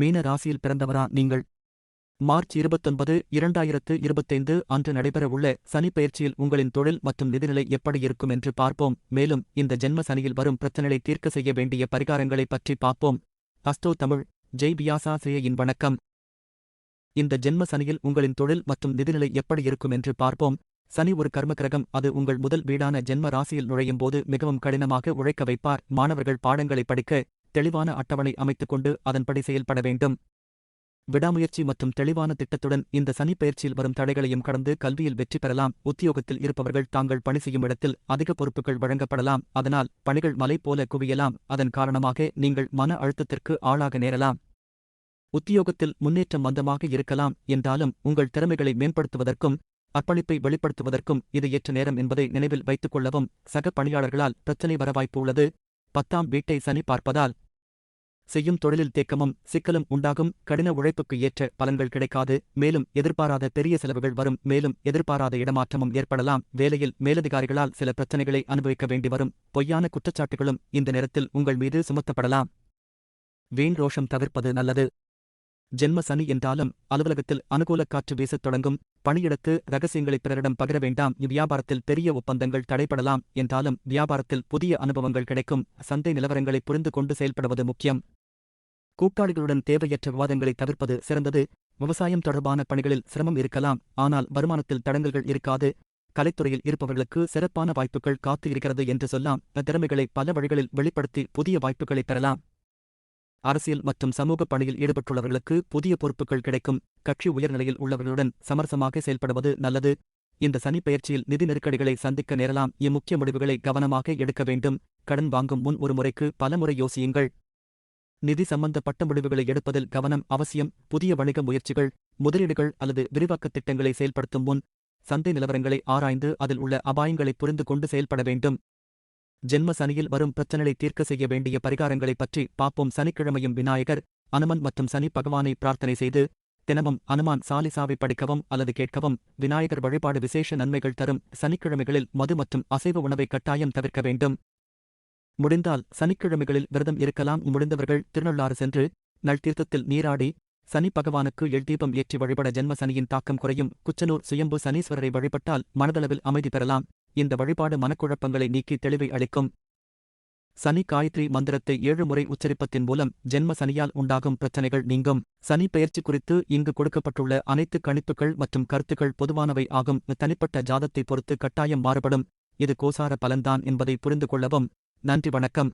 மீன ராசியில் பிறந்தவரா நீங்கள்? மார்ச் இருபத்தொன்பது இரண்டாயிரத்து இருபத்தைந்து அன்று நடைபெறவுள்ள சனிப்பயிற்சியில் உங்களின் தொழில் மற்றும் நிதிநிலை எப்படி இருக்கும் என்று பார்ப்போம். மேலும் இந்த ஜென்ம சனியில் வரும் பிரச்சனைகளை தீர்க்க செய்ய வேண்டிய பரிகாரங்களை பற்றி பார்ப்போம். அஸ்தோ தமிழ் ஜெய் பியாசா சேயின் வணக்கம். இந்த ஜென்ம சனியில் உங்களின் தொழில் மற்றும் நிதிநிலை எப்படி இருக்கும் என்று பார்ப்போம். சனி ஒரு கர்ம கிரகம் அது உங்கள் முதல் வீடான ஜென்ம ராசியில் நுழையும் போது மிகவும் கடினமாக உழைக்க வைப்பார். மாணவர்கள் பாடங்களை படிக்க தெளிவான அட்டவணை அமைத்துக் கொண்டு அதன்படி செயல்பட வேண்டும். விடாமுயற்சி மற்றும் தெளிவான திட்டத்துடன் இந்த சனி பயிற்சியில் வரும் தடைகளையும் கடந்து கல்வியில் வெற்றி பெறலாம். உத்தியோகத்தில் இருப்பவர்கள் தாங்கள் பணி செய்யும் இடத்தில் அதிக பொறுப்புகள் வழங்கப்படலாம். அதனால் பணிகள் மலை போல குவியலாம். அதன் காரணமாக நீங்கள் மன அழுத்தத்திற்கு ஆளாக நேரலாம். உத்தியோகத்தில் முன்னேற்றம் மந்தமாக இருக்கலாம். என்றாலும் உங்கள் திறமைகளை மேம்படுத்துவதற்கும் அர்ப்பணிப்பை வெளிப்படுத்துவதற்கும் இது ஏற்ற நேரம் என்பதை நினைவில் வைத்துக் கொள்ளவும் சக பணியாளர்களால் பிரச்சனை வர வாய்ப்பு உள்ளது. பத்தாம் வீட்டை சனி பார்ப்பதால் செய்யும் தொழிலில் தேக்கமும் சிக்கலும் உண்டாகும். கடின உழைப்புக்கு ஏற்ற பலன்கள் கிடைக்காது. மேலும் எதிர்பாராத பெரிய செலவுகள் வரும். மேலும் எதிர்பாராத இடமாற்றமும் ஏற்படலாம். வேலையில் மேலதிகாரிகளால் சில பிரச்சனைகளை அனுபவிக்க வேண்டி வரும். பொய்யான குற்றச்சாட்டுகளும் இந்த நேரத்தில் உங்கள் மீது சுமத்தப்படலாம். வீண் ரோஷம் தவிர்ப்பது நல்லது. ஜென்ம சனி என்றாலும் அலுவலகத்தில் அனுகூல காற்று வீசத் தொடங்கும். பணியிடத்து ரகசியங்களை பிறரிடம் பகிர வேண்டாம். இவ்வியாபாரத்தில் பெரிய ஒப்பந்தங்கள் தடைபடலாம் என்றாலும் வியாபாரத்தில் புதிய அனுபவங்கள் கிடைக்கும். சந்தை நிலவரங்களை புரிந்து கொண்டு செயல்படுவது முக்கியம். கூட்டாளிகளுடன் தேவையற்ற விவாதங்களை தவிர்ப்பது சிறந்தது. விவசாயம் தொடர்பான பணிகளில் சிரமம் இருக்கலாம். ஆனால் வருமானத்தில் தடங்கல்கள் இருக்காது. கலைத்துறையில் இருப்பவர்களுக்கு சிறப்பான வாய்ப்புகள் காத்து இருக்கிறது என்று சொல்லாம் திறமைகளை பல வழிகளில் வெளிப்படுத்தி புதிய வாய்ப்புகளை பெறலாம். அரசியல் மற்றும் சமூக பணியில் ஈடுபட்டுள்ளவர்களுக்கு புதிய பொறுப்புகள் கிடைக்கும். கட்சி உயர்நிலையில் உள்ளவர்களுடன் சமரசமாக செயல்படுவது நல்லது. இந்த சனி பயிற்சியில் நிதி நெருக்கடிகளை சந்திக்க நேரலாம். இம்முக்கிய முடிவுகளை கவனமாக எடுக்க வேண்டும். கடன் வாங்கும் முன் ஒரு முறைக்கு பலமுறை யோசியுங்கள். நிதி சம்பந்தப்பட்ட முடிவுகளை எடுப்பதில் கவனம் அவசியம். புதிய வணிக முயற்சிகள் முதலீடுகள் அல்லது விரிவாக்கத் திட்டங்களை செயல்படுத்தும் முன் சந்தை நிலவரங்களை ஆராய்ந்து அதில் உள்ள அபாயங்களை புரிந்து கொண்டு செயல்பட வேண்டும். ஜென்ம சனியில் வரும் பிரச்சனைகளை தீர்க்க செய்ய வேண்டிய பரிகாரங்களைப் பற்றி பாப்போம் சனிக்கிழமையும் விநாயகர் அனுமன் மற்றும் சனி பகவானை பிரார்த்தனை செய்து தினமும் அனுமான் சாலிசாவை படிக்கவும் அல்லது கேட்கவும் விநாயகர் வழிபாடு விசேஷ நன்மைகள் தரும் சனிக்கிழமைகளில் மது மற்றும் அசைவ உணவை கட்டாயம் தவிர்க்க வேண்டும். முடிந்தால் சனிக்கிழமைகளில் விரதம் இருக்கலாம். முடிந்தவர்கள் திருநள்ளாறு சென்று நல்தீர்த்தத்தில் நீராடி சனி பகவானுக்கு எழ்தீபம் ஏற்றி வழிபட ஜென்ம சனியின் தாக்கம் குறையும். குச்சனூர் சுயம்பு சனீஸ்வரரை வழிபட்டால் மனதளவில் அமைதி பெறலாம். இந்த வழிபாடு மனக்குழப்பங்களை நீக்கி தெளிவை அளிக்கும். சனி காயத்ரி மந்திரத்தை ஏழு முறை உச்சரிப்பத்தின் மூலம் ஜென்ம சனியால் உண்டாகும் பிரச்சனைகள் நீங்கும். சனி பெயர்ச்சி குறித்து இங்கு கொடுக்கப்பட்டுள்ள அனைத்து கணிப்புகள் மற்றும் கருத்துக்கள் பொதுவானவை ஆகும். தனிப்பட்ட ஜாதத்தை பொறுத்து கட்டாயம் மாறுபடும். இது கோசார பலன்தான் என்பதை புரிந்து கொள்ளவும். நன்றி வணக்கம்.